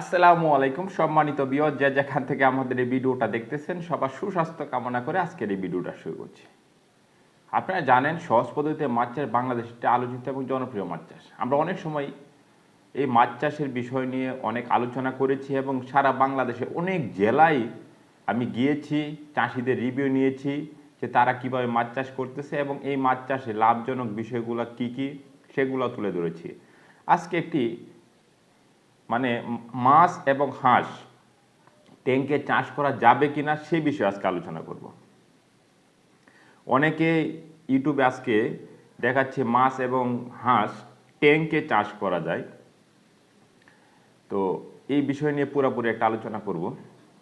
আসসালামু আলাইকুম সম্মানিত বিয়দ যে যেখান থেকে আমাদের এই ভিডিওটা দেখতেছেন, সবার সুস্বাস্থ্য কামনা করে আজকের এই ভিডিওটা শুরু করছি। আপনারা জানেন, সহজ পদ্ধতিতে মাছ চাষ বাংলাদেশের একটি আলোচিত এবং জনপ্রিয় মাছ চাষ। আমরা অনেক সময় এই মাছ চাষের বিষয় নিয়ে অনেক আলোচনা করেছি এবং সারা বাংলাদেশে অনেক জেলায় আমি গিয়েছি, চাষিদের রিভিউ নিয়েছি যে তারা কীভাবে মাছ চাষ করতেছে এবং এই মাছ চাষে লাভজনক বিষয়গুলো কি কি, সেগুলো তুলে ধরেছি। আজকে একটি মানে মাছ এবং হাঁস ট্যাঙ্কে চাষ করা যাবে কিনা সে বিষয়ে আজকে আলোচনা করব। অনেকে ইউটিউবে আজকে দেখাচ্ছে মাছ এবং হাঁস ট্যাঙ্কে চাষ করা যায়। তো এই বিষয় নিয়ে পুরোপুরি একটা আলোচনা করব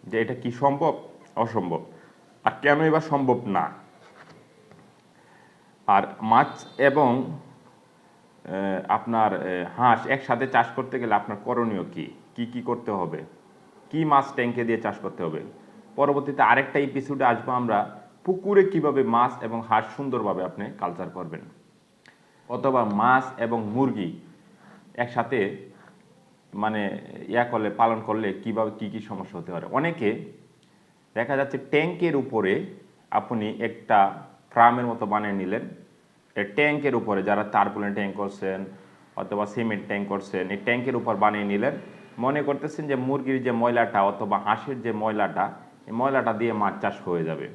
যে এটা কি সম্ভব, অসম্ভব, আর কেন এবার সম্ভব না। আর মাছ এবং আপনার হাঁস একসাথে চাষ করতে গেলে আপনার করণীয় কি? কি কি করতে হবে? কি মাছ ট্যাঙ্কে দিয়ে চাষ করতে হবে? পরবর্তীতে আরেকটা এপিসোডে আসব আমরা, পুকুরে কীভাবে মাছ এবং হাঁস সুন্দরভাবে আপনি কালচার করবেন। অথবা মাছ এবং মুরগি একসাথে মানে ইয়া করলে, পালন করলে কীভাবে কি কি সমস্যা হতে পারে? অনেকে দেখা যাচ্ছে ট্যাঙ্কের উপরে আপনি একটা ফ্রামের মতো বানিয়ে নিলেন ট্যাঙ্কের উপরে যারা তারপুলেন ট্যাঙ্ক করছেন অথবা সিমেন্ট ট্যাঙ্ক করছেন, এই ট্যাঙ্কের উপর বানিয়ে নিলেন। মনে করতেছেন যে মুরগির যে ময়লাটা অথবা হাঁসের যে ময়লাটা, এই ময়লাটা দিয়ে মাছ চাষ হয়ে যাবে।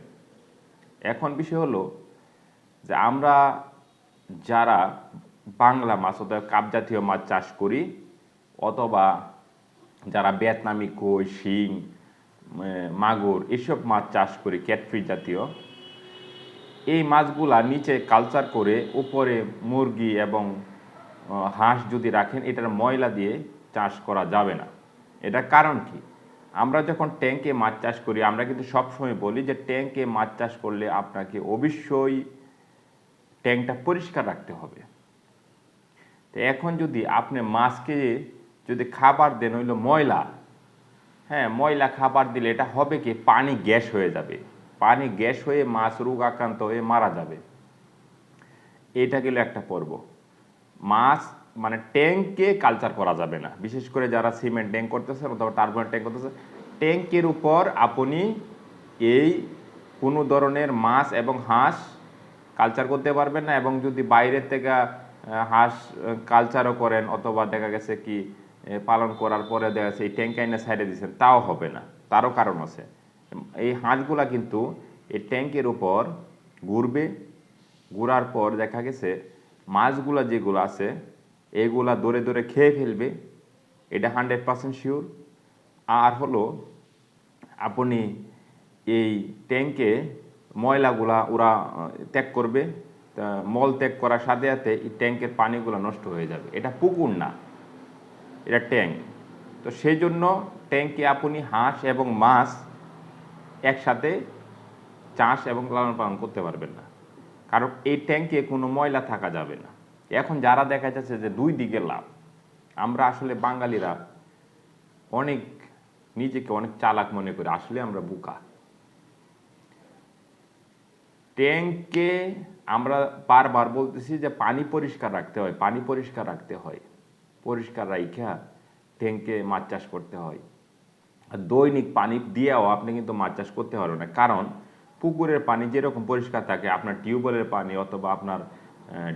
এখন বিষয় হলো যে আমরা যারা বাংলা মাছ অথবা কাপ জাতীয় মাছ চাষ করি, অথবা যারা ভিয়েতনামি, কই, শিং মাগুর, এসব মাছ চাষ করি, ক্যাটফিশ জাতীয় এই মাছগুলা নিচে কালচার করে উপরে মুরগি এবং হাঁস যদি রাখেন, এটার ময়লা দিয়ে চাষ করা যাবে না। এটা কারণ কি? আমরা যখন ট্যাঙ্কে মাছ চাষ করি, আমরা কিন্তু সবসময় বলি যে ট্যাঙ্কে মাছ চাষ করলে আপনাকে অবশ্যই ট্যাঙ্কটা পরিষ্কার রাখতে হবে। তো এখন যদি আপনি মাছকে যদি খাবার দেন হইল ময়লা। হ্যাঁ ময়লা খাবার দিলে এটা হবে কি? পানি গ্যাস হয়ে যাবে। পানি গ্যাস হয়ে মাছ রোগ আক্রান্ত হয়ে মারা যাবে। এটা গেল একটা পর্ব। মাছ মানে ট্যাঙ্কে কালচার করা যাবে না। বিশেষ করে যারা সিমেন্ট ট্যাঙ্ক করতেছে অথবা টার্বন ট্যাঙ্ক করতেছে ট্যাঙ্কের উপর আপনি এই কোনো ধরনের মাছ এবং হাঁস কালচার করতে পারবেন না এবং যদি বাইরের থেকে হাঁস কালচারও করেন অথবা দেখা গেছে কি পালন করার পরে দেখা গেছে এই ট্যাঙ্ক আইনে সাইডে দিচ্ছেন তাও হবে না। তারও কারণ আছে। এই হাঁসগুলা কিন্তু এই ট্যাঙ্কের উপর ঘুরবে, ঘুরার পর দেখা গেছে মাছগুলা যেগুলো আছে, এগুলা দৌড়ে দৌড়ে খেয়ে ফেলবে, এটা হান্ড্রেড পার্সেন্ট শিওর আর হলো আপনি এই ট্যাঙ্কে ময়লাগুলা ওরা ত্যাগ করবে মল ত্যাগ করার সাথে সাথে এই ট্যাঙ্কের পানিগুলো নষ্ট হয়ে যাবে। এটা পুকুর না, এটা ট্যাঙ্ক তো সেই জন্য ট্যাঙ্কে আপনি হাঁস এবং মাছ একসাথে চাষ এবং লালন পালন করতে পারবেন না। কারণ এই ট্যাঙ্কে কোনো ময়লা থাকা যাবে না। এখন যারা দেখা যাচ্ছে যে দুই দিকে লাভ, আমরা আসলে বাঙালিরা অনেক নিজেকে অনেক চালাক মনে করি, আসলে আমরা বুকা। ট্যাঙ্কে আমরা বারবার বলতেছি যে পানি পরিষ্কার রাখতে হয়, পানি পরিষ্কার রাখতে হয়। পরিষ্কার রাইখা ট্যাঙ্কে মাছ চাষ করতে হয়। দৈনিক পানি দিয়েও আপনি কিন্তু মাছ চাষ করতে পারবেন না। কারণ পুকুরের পানি যেরকম পরিষ্কার থাকে, আপনার টিউবওয়েলের পানি অথবা আপনার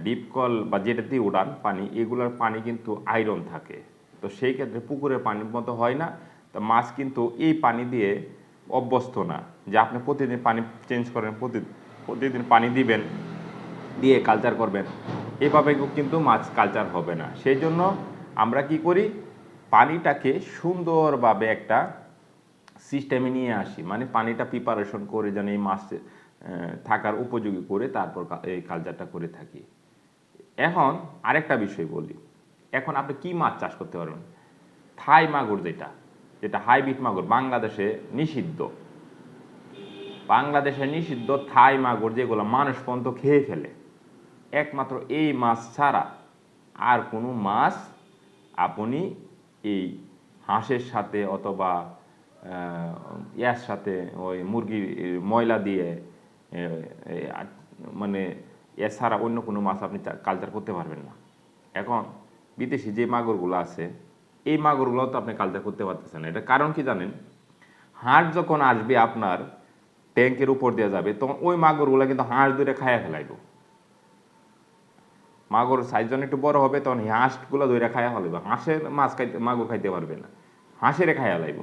ডিপ কল বা দিয়ে উড়ান পানি, এগুলোর পানি কিন্তু আয়রন থাকে। তো সেই ক্ষেত্রে পুকুরের পানির মতো হয় না। তো মাছ কিন্তু এই পানি দিয়ে অভ্যস্ত না। যে আপনি প্রতিদিন পানি চেঞ্জ করেন, প্রতি, প্রতিদিন পানি দিবেন, দিয়ে কালচার করবেন, এভাবে কিন্তু মাছ কালচার হবে না। সেই জন্য আমরা কি করি? পানিটাকে সুন্দরভাবে একটা সিস্টেমে নিয়ে আসি। মানে পানিটা প্রিপারেশন করে যেন এই মাছ থাকার উপযোগী করে তারপর এই কালচারটা করে থাকি। এখন আরেকটা বিষয় বলি। এখন আপনি কি মাছ চাষ করতে পারবেন? থাই মাগুর যেটা যেটা হাইব্রিড মাগুর, বাংলাদেশে নিষিদ্ধ। বাংলাদেশে নিষিদ্ধ থাই মাগুর যেগুলো মানুষ পর্যন্ত খেয়ে ফেলে। একমাত্র এই মাছ ছাড়া আর কোনো মাছ আপনি এই হাঁসের সাথে অথবা ইয়ার সাথে ওই মুরগির ময়লা দিয়ে মানে এছাড়া অন্য কোনো মাছ আপনি কালচার করতে পারবেন না। এখন বিদেশি যে মাগুরগুলো আছে, এই মাগুরগুলো তো আপনি কালচার করতে পারতেছেন না। এটা কারণ কি জানেন? হাঁস যখন আসবে আপনার ট্যাঙ্কের উপর দিয়ে যাবে, তখন ওই মাগুরগুলো কিন্তু হাঁস ধরে খাইয়া ফেলাইব। মাগুর সাইজ যখন একটু বড় হবে, তখন হাঁসগুলো দইরা খাইয়া ফেলাইব। হাঁসের মাছ খাইতে, মাগুর খাইতে পারবে না। হাঁসের খাইয়া লাইব।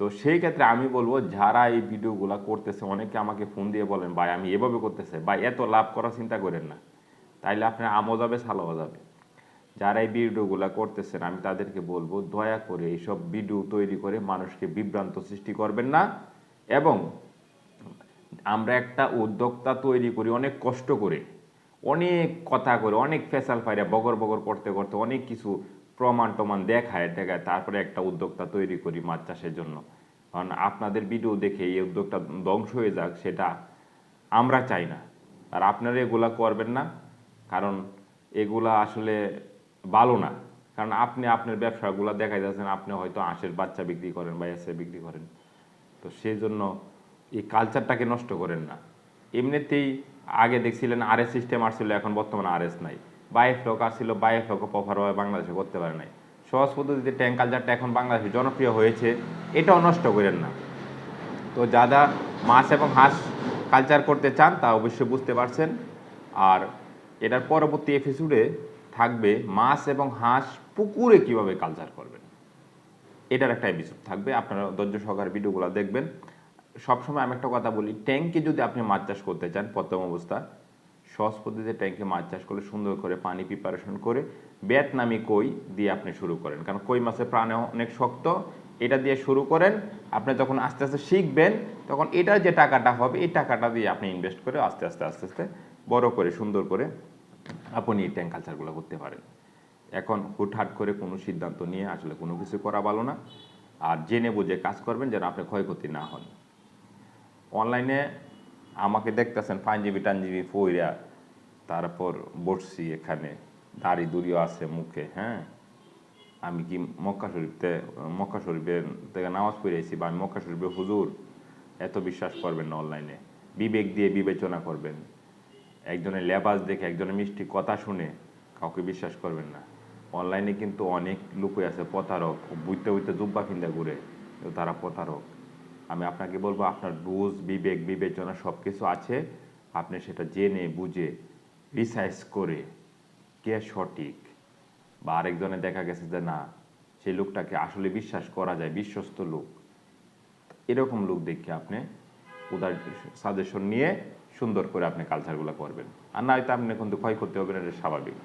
তো সেই ক্ষেত্রে আমি বলব, যারা এই ভিডিওগুলো করতেছে, অনেকে আমাকে ফোন দিয়ে বলেন, ভাই, আমি এভাবে করতেছে, ভাই, এত লাভ করার চিন্তা করেন না। তাইলে আপনার আমও যাবে, সালাও যাবে। যারা এই ভিডিওগুলো করতেছেন, আমি তাদেরকে বলব, দয়া করে এইসব ভিডিও তৈরি করে মানুষকে বিভ্রান্ত সৃষ্টি করবেন না এবং আমরা একটা উদ্যোক্তা তৈরি করি, অনেক কষ্ট করে, অনেক কথা করে, অনেক ফেসাল ফাইরা বগর বগর করতে করতে অনেক কিছু প্রমাণ টমান দেখায় দেখায়, তারপরে একটা উদ্যোক্তা তৈরি করি মাছ চাষের জন্য। কারণ আপনাদের ভিডিও দেখে এই উদ্যোগটা ধ্বংস হয়ে যাক, সেটা আমরা চাই না। আর আপনারা এগুলা করবেন না, কারণ এগুলা আসলে ভালো না। কারণ আপনি আপনার ব্যবসাগুলো দেখাই যাচ্ছেন আপনি হয়তো আঁশের বাচ্চা বিক্রি করেন বা এসে বিক্রি করেন। তো সেই জন্য এই কালচারটাকে নষ্ট করেন না। এমনিতেই আগে দেখছিলেন আরএস সিস্টেম আসছিল, এখন বর্তমানে আরএস নাই। বাইফ লোক আসছিল লোক প্রপারভাবে বাংলাদেশে করতে পারে নাই। সহজ পদ্ধতিতে ট্যাঙ্ক কালচারটা এখন বাংলাদেশে জনপ্রিয় হয়েছে, এটাও নষ্ট করেন না। তো যারা মাছ এবং হাঁস কালচার করতে চান, তা অবশ্যই বুঝতে পারছেন। আর এটার পরবর্তী এপিসোডে থাকবে মাছ এবং হাঁস পুকুরে কীভাবে কালচার করবেন। এটার একটা এপিসোড থাকবে আপনারা ধৈর্য সহকারে ভিডিওগুলো দেখবেন। সবসময় আমি একটা কথা বলি, ট্যাঙ্কে যদি আপনি মাছ চাষ করতে চান, প্রথম অবস্থা সহজ পদ্ধতিতে ট্যাঙ্কে মাছ চাষ করলে সুন্দর করে পানি প্রিপারেশন করে ভিয়েতনামি কই দিয়ে আপনি শুরু করেন। কারণ কই মাছের প্রাণে অনেক শক্ত, এটা দিয়ে শুরু করেন, আপনি যখন আস্তে আস্তে শিখবেন, তখন এটার যে টাকাটা হবে, এই টাকাটা দিয়ে আপনি ইনভেস্ট করে আস্তে আস্তে আস্তে আস্তে বড় করে, সুন্দর করে আপনি এই ট্যাঙ্ক কালচারগুলো করতে পারেন। এখন হুটহাট করে কোনো সিদ্ধান্ত নিয়ে আসলে কোনো কিছু করা ভালো না। আর জেনে বুঝে কাজ করবেন যেন আপনি ক্ষয়ক্ষতি না হন। অনলাইনে আমাকে দেখতেছেন, পাঞ্জাবি টাঞ্জিবি ফইরা তারপর বসছি এখানে। দাড়ি দুড়িও আছে মুখে হ্যাঁ? আমি কি মক্কা শরীফতে, মক্কা শরীফের থেকে নামাজ পড়েছি বা আমি মক্কা শরীফের হুজুর? এত বিশ্বাস করবেন না অনলাইনে। বিবেক দিয়ে বিবেচনা করবেন। একজনের লেবাস দেখে একজনের মিষ্টি কথা শুনে কাউকে বিশ্বাস করবেন না। অনলাইনে কিন্তু অনেক লোকই আছে প্রতারক বুঝতে বুঝতে জুব্বা কিনতে ঘুরে, তারা প্রতারক। আমি আপনাকে বলব আপনার বুঝ বিবেক, বিবেচনা সব কিছু আছে। আপনি সেটা জেনে, বুঝে রিসার্চ করে, কে সঠিক? বা আরেকজনে দেখা গেছে যে না সেই লোকটাকে আসলে বিশ্বাস করা যায়, বিশ্বস্ত লোক। এরকম লোক দেখে আপনি উদার সাজেশন নিয়ে সুন্দর করে আপনি কালচারগুলো করবেন। আর না হয়তো আপনি কিন্তু ক্ষয় করতে হবে না স্বাভাবিক।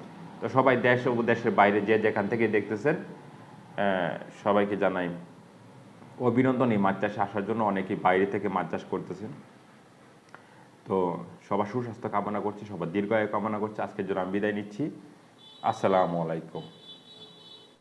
তো সবাই দেশ ও দেশের বাইরে যে যেখান থেকে দেখতেছেন সবাইকে জানাই অভিনন্দন এই মাছ চাষে আসার জন্য। অনেকেই বাইরে থেকে মাছ চাষ করতেছেন। তো সবার সুস্বাস্থ্য কামনা করছি, সবার দীর্ঘায়ু কামনা করছি। আজকের জন্য আমি বিদায় নিচ্ছি। আসসালামু আলাইকুম।